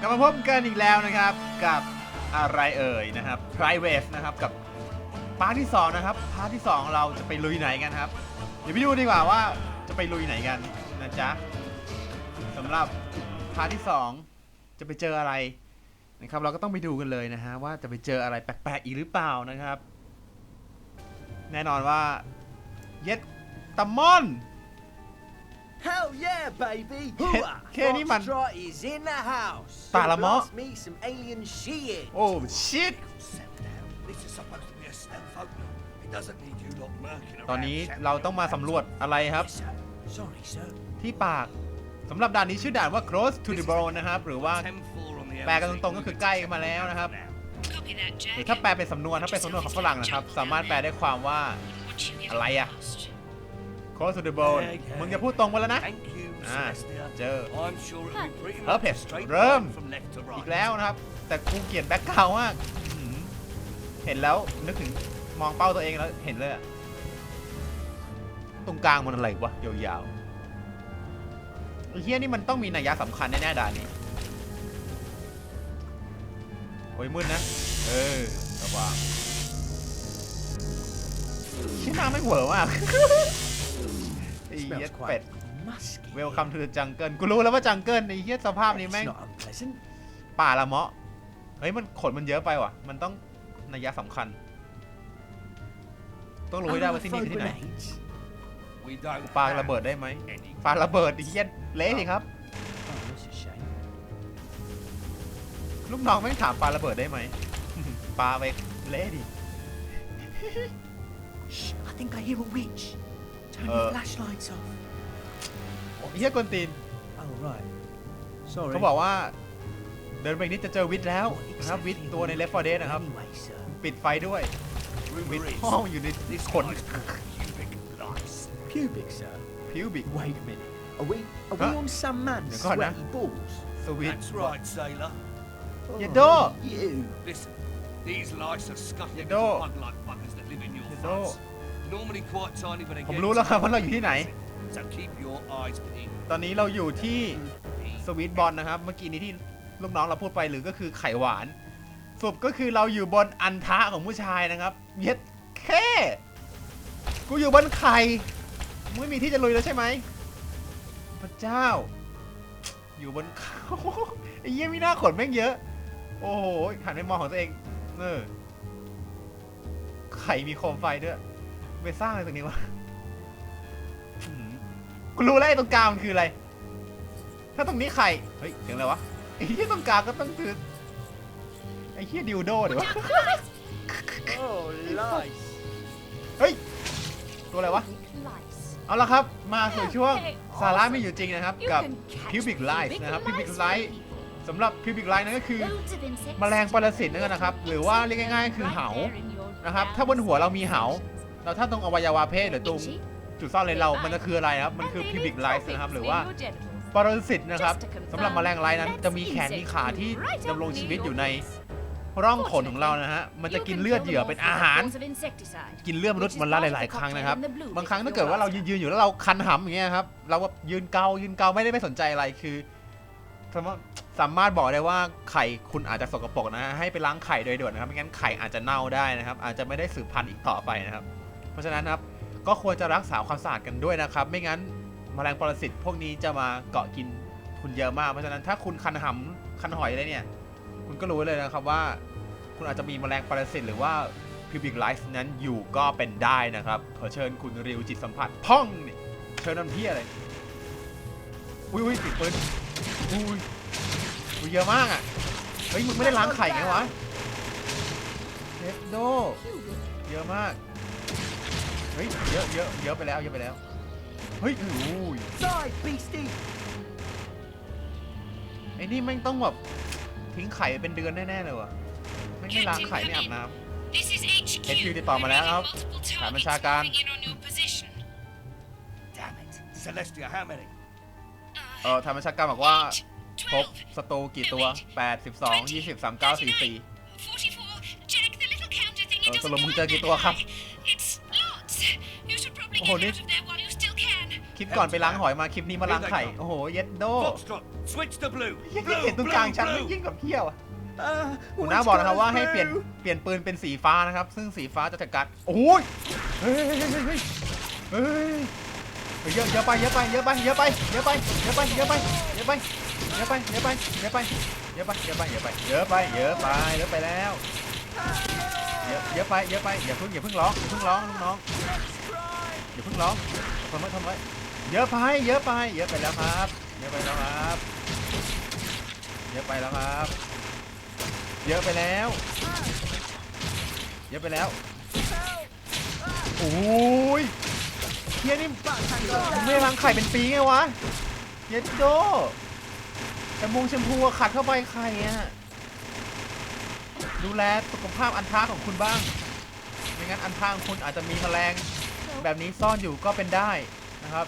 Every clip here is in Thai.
กลับมาพบกันอีกแล้วนะครับกับอะไรเอ่ยนะครับ Private นะครับกับพาร์ทที่สองนะครับพาร์ทที่สองเราจะไปลุยไหนกันครับ เดี๋ยวไปดูดีกว่าว่าจะไปลุยไหนกันนะจ๊ะสำหรับพาร์ทที่สองจะไปเจออะไรนะครับ เราก็ต้องไปดูกันเลยนะฮะว่าจะไปเจออะไรแปลกๆอีกหรือเปล่านะครับ แน่นอนว่าเย็ดตะมอน Hell yeah, baby! Ke- Hooah! Kenny, man. Foxtrot is in the house. Tala mo. Blast me some alien shit. โอ้ชิต Settle down. This is supposed to be a stealth opening. It doesn't need you lot murking around. ตอนนี้ shouting เราต้องมาสำรวจอะไรครับ Yes, sir. Sorry, sir. ที่ปากสำหรับด่านนี้ชื่อด่านว่า close to the bone นะครับ หรือว่า10 floor on the แปลกัน LC. ตรงๆก็คือใกล้มาแล้วนะครับ Copy that, หรือ Jack. ถ้าแปลเป็นสำนวนถ้าเป็นสำนวนของฝรั่งนะครับ สามารถแปลได้ความว่า What you get Alaya. lost. Close to the bone มึงจะพูดตรงไปแล้วนะ Thank you, Ah, Celestia. เจอ I'm sure it'll be pretty much Perfect. a straight Rum. line from left to อี right. กแล้วนะครับ แต่กูเกลียดแบ็คกราวมากอื้อหือเห็นแล้วนึกถึงมองเป้าตัวเองแล้วเห็นเลยอะตรงกลางมันอะไรวะ ยาวๆไอ้เฮียนี่มันต้องมีนัยยะสำคัญแน่ๆด่านนี้ โอ้ยมืดนะ เออระวังชื่อน้ำไม่เหวอมากไอ้เหี้ย Smells เป็ด quite musky. เวลคัมทูจังเกิลกูรู้แล้วว่าจังเกิลไอ้เหี้ยสภาพนี้ It's แม่ง not unpleasant. ป่าละเมาะเฮ้ยมันขนมันเยอะไปว่ะ มันต้องนัยยะสำคัญ ต้องรู้ให้ได้ว่าที่นี่คือที่ไหน grenades. We don't ปา have ระเบิดได้ไหม any ปาระเบิดไอ้เหี้ยเละสิครับ Oh, that's a shame. ลูกน้องไม่งถามปาระเบิดได้ไหมปาไปเละดิ Shh, I think I hear a witch. Turn Uh. your flashlights off. ไอ้เหี้ยกวนตีน Oh, right. Sorry. เขาบอกว่า เดินไปอีกนิดจะเจอวิทย์แล้ว What นะครับ วิท exactly ย์ตัวใน Left 4 Dead นะครับ Anyway, sir. ปิดไฟด้วย วิท rumor ย์ is ห้องอยู่ใน this ขน guy's called cubic lice. Pubic, sir. พิวบิก Wait a minute. Are we are we Huh? on some man's You're gone now. sweaty balls? สวิต That's right, sailor. You Oh, do. You. Listen, these lice are scuffing You into do. blood like buggers that live in your You fuzz. Normally quite tiny, but they ผม get รู้แล้วครับว่าเราอยู่ที่ไหน So keep your eyes peeled. ตอนนี้เราอยู่ที่สวีทบอลนะครับ เมื่อกี้นี้ที่ลูกน้องเราพูดไปหรือก็คือไข่หวานสรุปก็คือเราอยู่บนอันทะของผู้ชายนะครับ เย็ดแค่กูอยู่บนไข่มึงไม่มีที่จะลุยแล้วใช่ไหมพระเจ้า อยู่บนเขาไอ้เยี่ยมีหน้าขนแม่งเยอะ โอ้โหหันไปมองของตัวเองเออไข่มีโคมไฟด้วย ไปสร้างอะไรตรงนี้วะอื้อหือกูรู้แล้วไอ้ตรงกลางมันคืออะไร ถ้าตรงนี้ไข่เฮ้ยเสียงอะไรวะไอ้ที่ตรงกลางก็ต้องคือไอ้เฮียดิวโดเดี๋ยววะ Oh, lice. เฮ้ย ตัวอะไรวะ Lice. เอาละครับ มาสู่ช่วง Okay. สาระไม่อยู่จริงนะครับ You กับ can catch pubic lice pubic นะครับ pubic lice, lice baby. สำหรับ pubic lice นั่นก็คือ Loads of insects แมลงปรสิตนั่นก็นะครับ หรือว่าเรียกง่ายๆ คือเหา right there in your นะครับ round ถ้าบนหัวเรามีเหา sections. แล้วถ้าตรงอวัยวะเพศหรือตรง Itchy. จุดซ่อนเลนเรา มันจะคืออะไรครับ มัน And คือ they pubic leave lice topics นะครับ หรือ in ว่า your genitals. ปรสิตนะครับ Just to confirm, สำหรับแมลงไลน์นั้น that's จะมีแขนมีขาที่ insects right ดำรง up ชีวิต near อยู่ใน your face. ร่องขนของเรานะฮะ มันจะ You กิน can เลือด kill เหยื่อ them เป็น off with อาหาร drops of insecticide. กินเลือดมนุษย์มันละหลาย ๆ ครั้งนะครับ บางครั้งถ้าเกิดว่าเรายืนๆอยู่แล้วเราคันหำอย่างเงี้ยครับ เราแบบยืนเกายืนเกาไม่ได้ไม่สนใจอะไรคือสามารถสามารถบอกได้ว่าไข่คุณอาจจะสกปรกนะฮะให้ไปล้างไข่โดยด่วนนะครับไม่งั้นไข่อาจจะเน่าได้นะครับ อาจจะไม่ได้สืบพันธุ์อีกต่อไปนะครับ เพราะฉะนั้นครับก็ควรจะรักษาความสะอาดกันด้วยนะครับ ไม่งั้นแมลงปรสิตพวกนี้จะมาเกาะกินคุณเยอะมาก เพราะฉะนั้นถ้าคุณคันหำคันหอยอะไรเนี่ย คุณก็รู้เลยนะครับว่า คุณอาจจะมีแมลงปรสิตหรือว่า pubic lice นั้นอยู่ก็เป็นได้นะครับขอเชิญคุณริวจิตสัมผัสพ่องนี่เชิญน้ำเพี้ยอะไรอุ้ยอุ้ยติดปืนอุ้ยอุ้ยเยอะมากอะเฮ้ยมึงไม่ได้ล้างไข่ไงวะเทสโดเยอะมาก เฮ้ยเยอะเยอะเยอะไปแล้วเยอะไปแล้ว เฮ้ยอุ้ย Side, beastie. ไอ้นี่แม่งต้องแบบทิ้งไข่เป็นเดือนแน่ๆเลยว่ะแม่งไม่ล้างไข่ไม่อาบน้ำ This is HQ. เอฟคิวติดต่อมาแล้วครับ Multiple ฐานบัญ targets ชาการ moving in on your position. Damn it. Celestia, how many? เออทางบัญชาการบอกว่า Eight, พบ 12, ศัตรูกี่ตัว 8 12 20 39 44 44. Jack, the little counter thing เออ it สรุป doesn't มึง go เจอกี่ตัวครับ It's there while you still can. คลิปก่อนไปล้างหอยมาคลิปนี้มาล้างไข่ โอ้โห เย็ดโด Foxtrot, Switch to blue. ยิ่ง Blue, เห็นตรง blue, กลางชั้น blue. ยิ่งกับเที่ยวอะ Uh, หัวหน้า which บอกนะครับ colour's ว่าให้เปลี่ยน blue? เปลี่ยนปืนเป็นสีฟ้านะครับ ซึ่งสีฟ้าจะจัดการโอ้ยเฮ้ยเฮ้ยเฮ้ยเฮ้ยเฮ้ยเฮ้ยเยอะเยอะไปเยอะไปเยอะไปเยอะไปเยอะไปเยอะไปเยอะไปเยอะไปเยอะไปเยอะไปเยอะไปเยอะไปเยอะไปเยอะไปเยอะไปเยอะไปเยอะไปแล้วเยอะเยอะไปเยอะไปอย่าเพิ่งอย่าเพิ่งร้องอย่าเพิ่งร้องน้องๆ อย่าเพิ่งร้องทำไว้ทำไว้เยอะไป เยอะไป เยอะไปแล้วครับ เยอะไปแล้วครับ เยอะไปแล้วครับ เยอะไปแล้ว เยอะไปแล้ว โอ้ยเฮียนี่มึงไม่ล้างไข่เป็นปีไงวะเย็ดโดแต่มงแชมพูอะขัดเข้าไปไข่อะดูแลสุขภาพอันท้าของคุณบ้าง ไม่งั้นอันท้าของคุณอาจจะมีแมลง แบบนี้ซ่อนอยู่ก็เป็นได้นะครับ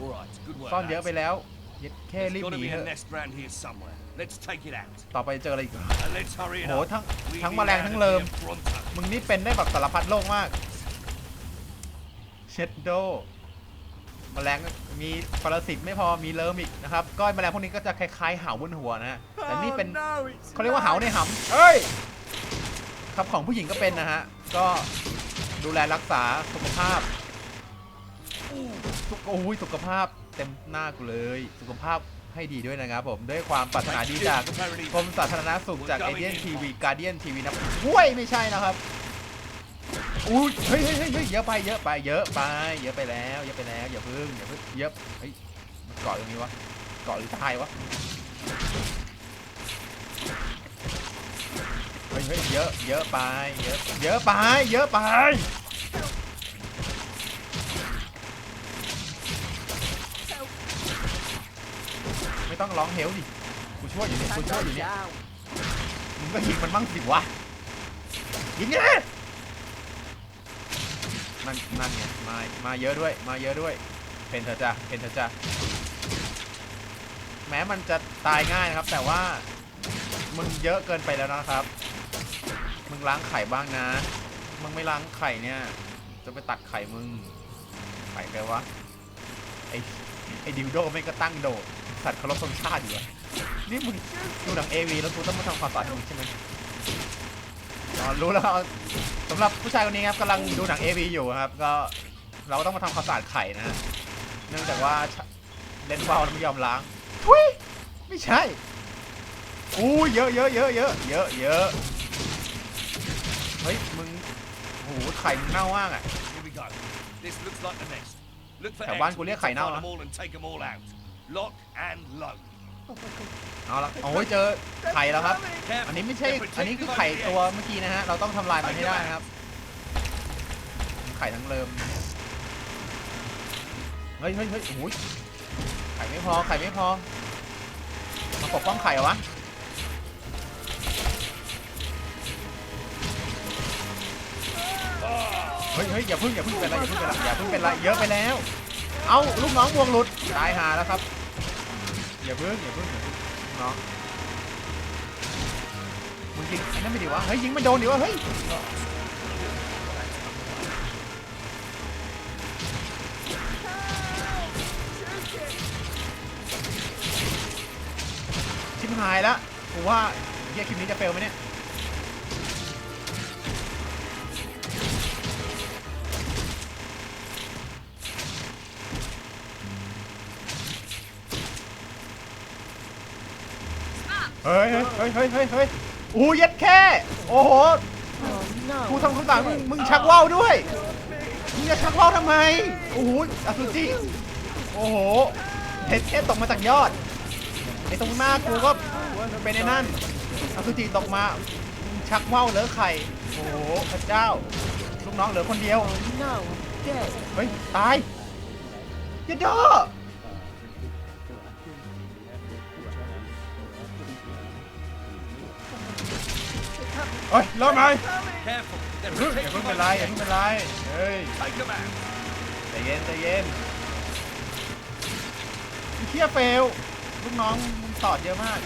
All right, good work. ซ่อนเยอะ lads. ไปแล้วเย็ดแค่รี There's บ got ห to นี be เถ a อะ nest round here somewhere. Let's take it out. ต่อไปเจออะไรอีก And let's hurry it โอ้โห up. ทั้ง We ทั้ง need แมลง out ทั้ง of เลิม here pronto. มึงนี่เป็นได้แบบสารพัดโลกมากเชดโดแมลงมีปรสิตไม่พอมีเลิมอีกนะครับก็แมลงพวกนี้ก็จะคล้ายๆเหาบนหัวนะฮะแต่นี่เป็น Oh, no, it's เขาเรียกว่าเหา light. ในหำเอ้ยครับของผู้หญิงก็เป็นนะฮะก็ ดูแลรักษาสุขภาพสุขโอ้ยสุขภาพเต็มหน้ากูเลย สุขภาพให้ดีด้วยนะครับผม ด้วยความปรารถนาดีจากกรมสาธารณสุขจากเอเดียนทีวีการเดียนทีวีนะห้วยไม่ใช่นะครับอุ้ยเฮ้ยเฮ้ยเฮ้ยเยอะไปเยอะไปเยอะไป เยอะไปแล้วเยอะไปแล้วอย่าพึ่งอย่าพึ่งเยอะเฮ้ยเกาะตรงนี้วะเกาะหรือตายวะ เฮ้ยเยอะเยอะไปเยอะเยอะไปเยอะไปไม่ต้องร้องเฮลดิกูช่วยอยู่เนี่ยกูช่วยอยู่เนี่ยมึงก็ยิงมันบ้างสิวะยิงไงนั่นนั่นไงมามาเยอะด้วยมาเยอะด้วยเพนเถอะจ้ะเพนเถอะจ้ะแม้มันจะตายง่ายนะครับ แต่ว่ามึงเยอะเกินไปแล้วนะครับ ล้างไข่บ้างนะ มึงไม่ล้างไข่เนี่ย จะไปตัดไข่มึง ไข่ไปวะ ไอไอดิวโดไม่ก็ตั้งโดดสัตว์เคารพธงชาติอยู่อะนี่มึงดูหนังเอวีแล้วกูต้องมาทำความสะอาดให้มึงใช่ไหมอ๋อรู้แล้วสำหรับผู้ชายคนนี้ครับกำลังดูหนังเอวีอยู่ครับ ก็เราก็ต้องมาทำความสะอาดไข่นะฮะเนื่องจากว่าเล่นวาล์วแล้วไม่ยอมล้างทุยไม่ใช่อู้เยอะเยอะเยอะเยอะเยอะเยอะ ไข่มึงเน่ามากอะ Here we go. This looks like the nest. Look for แถวบ้าน eggs. กู We เรีย need กไข่ to เน่า find นะ them all and take them all out. Lock and load. เอาละโอ้ยเจอไข่แล้วครับ Careful. อันนี้ไม่ใช่ They're อันนี้คือ protective ไข่ over the ตัว eggs. เมื่อกี้นะฮะ เราต้องทำลายมันให้ได้นะครับ ไข่ทั้งเริมเฮ้ยเฮ้ยเฮ้ยโอ้ยไข่ไม่พอ ไข่ไม่พอ มาปกป้องไข่เหรอวะ เฮ้ยเฮ้ยอย่าพึ่งอย่าพึ่งเป็นไรอย่าพึ่งเป็นไรอย่าพึ่งเป็นไรเยอะไปแล้ว เอาลูกน้องวงหลุดตายหาแล้วครับอย่าพึ่งอย่าพึ่งอย่าเพึ่งน้องมึงยิงไอ้นั่นไม่ดีวะเฮ้ยยิงไม่โดนดิวะเฮ้ยชิบหายแล้วกูว่าเฮียคลิปนี้จะเฟลไหมเนี่ย เฮ้ยเฮ้ยเฮ้ยเฮ้ยเฮ้ยเฮ้ยอู้เย็ดแค่ โอ้โหกูทำคำสั่งมึงมึงชักว่าวด้วย มึงจะชักว่าวทำไม โอ้โหอสุจิโอ้โหเห็ดแค่ตกมาจากยอด ไอ้ตรงหน้ากูก็เป็นไอ้นั่นอสุจิตกมามึงชักว่าวเหลือไข่ โอ้โหพระเจ้า ลูกน้องเหลือคนเดียว เฮ้ย ตายยัดดอ เฮ้ยรอดไหม Careful. They're อย่าเพิ่งอย่า protected เพิ่ง by เป็นไร the อย่า eggs. เพิ่งเป็นไรเฮ้ย Take them out. ใจเย็นใจเย็นไอ้เคียเฟลลูกน้องมึงตอดเยอะมาก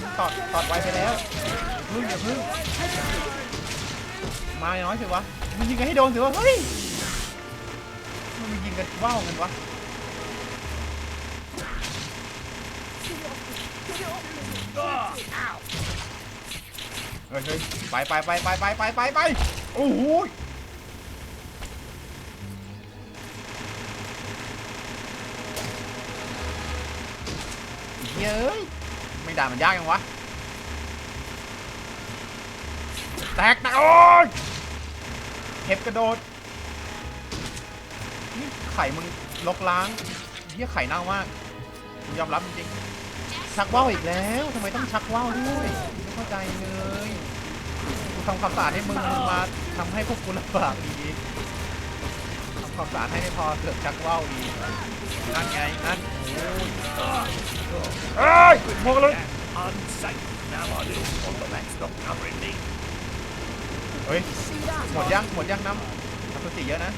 มึงตอดตอดไวไปแล้วอย่าพึ่งอย่าพึ่งมาน้อยสิวะมึงยิงกันให้โดนสิวะเฮ้ยมึงยิงกันว่าวกันวะเฮ้ย เฮ้ยไปไปไปไปไปไปไปไปโอ้โหเย้ยไม่ด่ามันยากยังวะ แตกนะโอ้ยเห็บกระโดด นี่ไข่มึงลกล้างเฮียไข่เน่ามากยอมรับจริงชักว่าวอีกแล้วทำไมต้องชักว่าวด้วย ไม่เข้าใจเลย ทำความสะอาดให้มึงมึงมาทำให้พวกกูลำบากอีกทำความสะอาดให้ไม่พอเสือกชักว่าวอีกนั่นไงนั่นโอ้ยเอ้ยพวกเลย Unsafe. Now I live on the man's not covering me. เฮ้ยหมดยังหมดยังน้ำน้ำสติเยอะนะ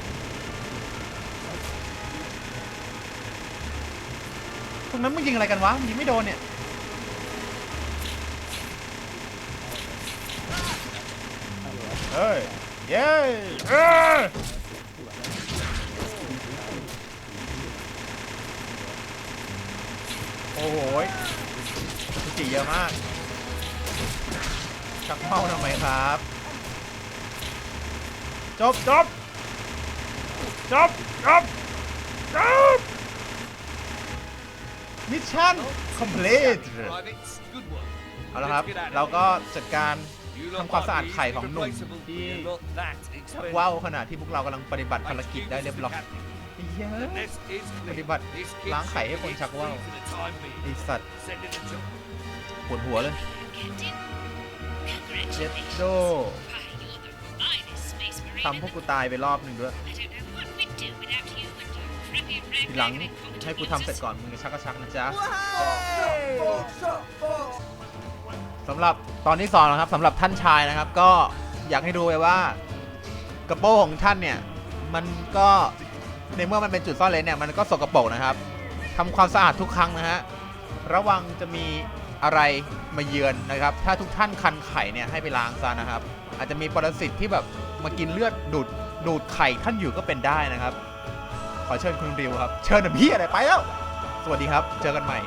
ตรงนั้นมึงยิงอะไรกันวะมึงยิงไม่โดนเนี่ย เฮ้ย เย้เอ้ยโอ้โหยสติเยอะมาก ชักเมาทำไมครับ จบจบจบจบจบมิชชั่นคอมพลีท Privates, good work. เอาละครับ เราก็จัดการ ทำความสะอาดไข่ของหนุ่มที่ชักว่าวขณะที่พวกเรากำลังปฏิบัติภารกิจได้เรียบร้อยเยอะปฏิบัติล้างไข่ให้คนชักว่าวไอสัตว์ Sending a job. ปวดหัวเลย Captain, เจ็ด congratulations. โด Why, you're the finest space marine ทำพวกกูตายไปรอบหนึ่งด้วย I don't know what we'd do without you and your crappy ทีหลัง ragtag and incompetent ให้กูทำเสร็จ losers. ก่อนมึงจะชักก็ชักนะจ๊ะ สำหรับตอนที่สองนะครับสำหรับท่านชายนะครับ ก็อยากให้ดูไปว่ากระโปรงของท่านเนี่ย มันก็ในเมื่อมันเป็นจุดซ่อนเลนเนี่ยมันก็สกปรกนะครับทำความสะอาดทุกครั้งนะฮะระวังจะมีอะไรมาเยือนนะครับ ถ้าทุกท่านคันไข่เนี่ยให้ไปล้างซะนะครับ อาจจะมีปรสิตที่แบบมากินเลือดดูดดูดไข่ท่านอยู่ก็เป็นได้นะครับ ขอเชิญคุณริวครับ เชิญหน่ะพี่อะไรไปแล้ว สวัสดีครับ เจอกันใหม่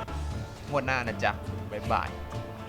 งวดหน้านะจ๊ะบ๊ายบาย